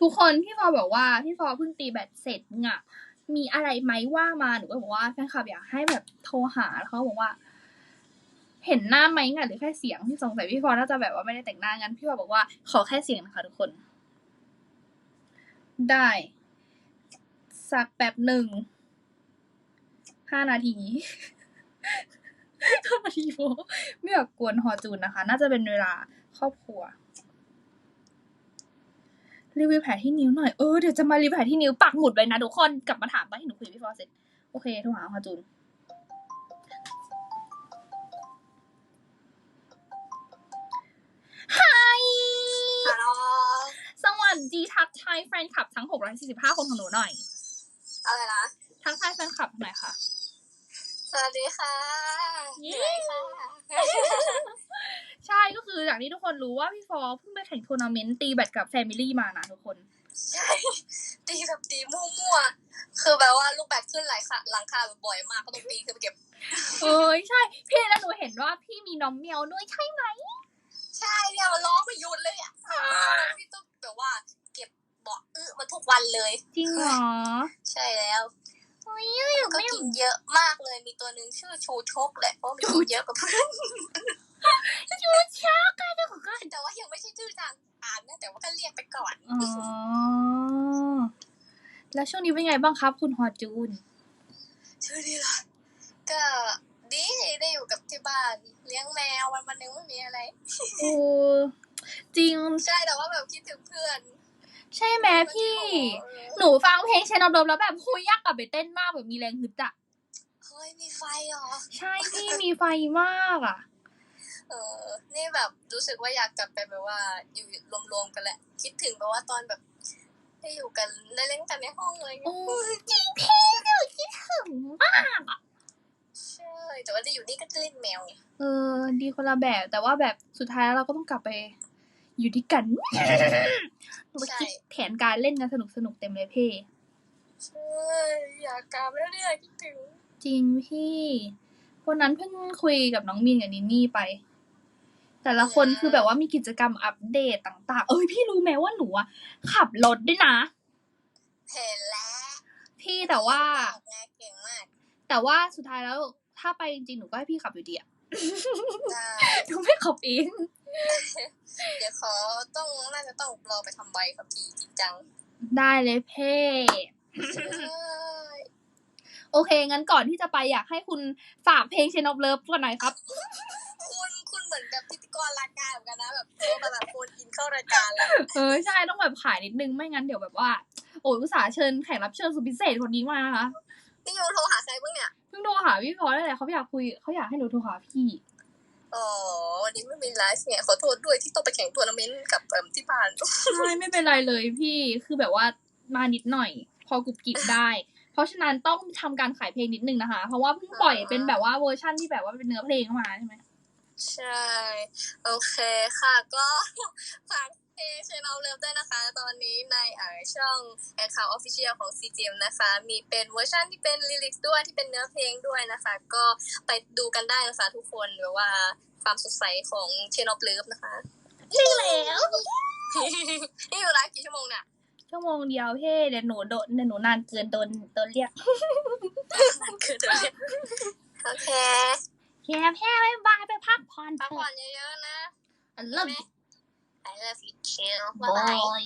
ทุกคนพี่ฟอบอกว่าพี่ฟอเพิ่งตีแบตเสร็จอะมีอะไรไหมว่ามาหนูก็บอกว่าแฟนคลับอยากให้แบบโทรหาแล้วเขาบอกว่า เห็นหน้าไหมอะหรือแค่เสียงที่สงสัยพี่ฟอน่าจะแบบว่าไม่ได้แต่งหน้างั้นพี่ฟอบอกว่าขอแค่เสียงนะคะทุกคน ได้ สักแป๊บหนึ่งห้านาทีห้านาทีโฟไม่อยากกวนฮอจูนนะคะ น่าจะเป็นเวลาครอบครัว รีวิวแผลที่นิ้วหน่อยเออเดี๋ยวจะมารีวิวแผลที่นิ้วปักหมุดไว้นะทุกคนกลับมาถามตอนที่หนูคุยกับพี่ฟอสเสร็จโอเคโทรหาฮอจูนฮายฮัลโหลสวัสดีทักทายแฟนคลับทั้ง 645 คนของหนูหน่อย อะไรนะ ทักทายแฟนคลับหน่อยค่ะ สวัสดีค่ะเย้เหนื่อยค่ะใช่ ก็คืออย่างที่ทุกคนรู้ว่าพี่ฟอเพิ่งไปแข่งทัวร์นาเมนต์ตีแบตกับแฟมิลี่มานะทุกคนใช่ตีแบบตีมั่วๆคือแบบว่าลูกแบตขึ้นหลายค่ะหลังคาแบบบ่อยมากก็ต้องปีนขึ้นไปเก็บเอ้ยใช่พี่แล้วหนูเห็นว่าพี่มีน้องเมียวด้วยใช่ไหมใช่เนี่ยมันร้องไม่หยุดเลยอะพี่ต้องแบบว่า เก็บเบาะอื้อมาทุกวันเลยจริงเหรอใช่แล้วเฮ้ยอยู่ก็ไม่กินเยอะมากเลยมีตัวหนึ่งชื่อชูชกแหละเพราะมันกินเยอะกว่าเพื่อน ชูชักกันนะของกัน แต่ว่ายังไม่ใช่ชื่อทางอ่านนะ แต่ว่าก็เรียกไปก่อน อ๋อ แล้วช่วงนี้เป็นไงบ้างครับคุณฮอจูนชื่อดีละก็ดีได้อยู่กับที่บ้านเลี้ยงแมววันวันๆหนึงไม่มีอะไรโอ้จริงใช่แต่ว่าแบบคิดถึงเพื่อน ใช่ไหมพี่ หนูฟังเพลงเชนอดมแล้วแบบคุยยากกลับไปเต้นมากแบบมีแรงฮึดอะเฮ้ยมีไฟเหรอ ใช่พี่มีไฟมากอะเออ นี่แบบรู้สึกว่าอยากกลับไปแบบว่าอยู่รวมๆกันแหละ คิดถึงแบบว่าตอนแบบ ได้อยู่กันได้เล่นกันในห้องอะไรเงี้โอ้ยจริงพี่หนูคิดถึงมากอะใช่แต่ว่าได้อยู่นี่ก็จะเล่นแมวไงเออ ดีคนละแบบแต่ว่าแบบสุดท้ายแล้วเราก็ต้องกลับไป อยู่ที่กันหนูไปคิดแผนการเล่นกันสนุกสนุกๆเต็มเลยพี่ใช่อยากกลับแล้วเนี่ยคิดถึงจริงพี่วันนั้นเพิ่งคุยกับน้องมีนกับนินนี่ไป แต่ละคนคือแบบว่ามีกิจกรรมอัปเดตต่าง ๆ เอ้ยพี่รู้ไหมว่าหนูอะขับรถด้วยนะ เห็นแล้วพี่แต่ว่าไงเก่งมากแต่ว่าสุดท้ายแล้วถ้าไปจริงๆหนูก็ให้พี่ขับอยู่ดีอะได้หนูไม่ขับเองเดี๋ยวขอต้องน่าจะต้องรอไปทำใบขับขี่จริงจังได้เลยเพ่ใช่โอเคงั้นก่อนที่จะไปอยากให้คุณฝากเพลง Chain of Love ก่อนหน่อยครับ เลยเออใช่ต้องแบบขายนิดนึงไม่งั้นเดี๋ยวแบบว่า โอ้ยอุตส่าห์เชิญแขกรับเชิญสุดพิเศษคนนี้มานะคะนี่ยูโทรหาใครบ้างเนี่ยเพิ่งโทรหาพี่พอได้เลยเขาอยากคุยเขาอยากให้หนูโทรหาพี่อ๋อวันนี้ไม่มีไลฟ์เนี่ยขอโทษด้วยที่ต้องไปแข่งทัวร์นาเมนต์กับเอิ่มที่บ้านใช่ไม่เป็นไรเลยพี่คือแบบว่ามานิดหน่อย พอกรุบกริบได้ เพราะฉะนั้นต้องทำการขายเพลงนิดนึงนะคะ เพราะว่าเพิ่งปล่อยเป็นแบบว่าเวอร์ชั่นที่แบบว่าเป็นเนื้อเพลงเข้ามาใช่ไหมใช่ โอเคค่ะก็ฝาก เพลงชแนลเลิฟด้วยนะคะ ตอนนี้ในเอ่อช่อง Account Official ของ CGM นะคะ มีเป็นเวอร์ชันที่เป็นลิลิกด้วยที่เป็นเนื้อเพลงด้วยนะคะ ก็ไปดูกันได้นะคะทุกคนแบบว่าความสดใสของเชนอ f เลิฟนะคะใช่แล้วนี่อยู่ไลฟ์กี่ชั่วโมงเนี่ยชั่วโมงเดียวเพ่เดี๋ยวหนูโดนเดี๋ยวหนูนานเกินโดนโดนเรียกคือเดี๋ยวเนี่ยโอเคแค่แค่บายบายไปพักผ่อนพักเถผ่ออะนเยอะๆนะ I love you I love you too บบ๊ายบายาย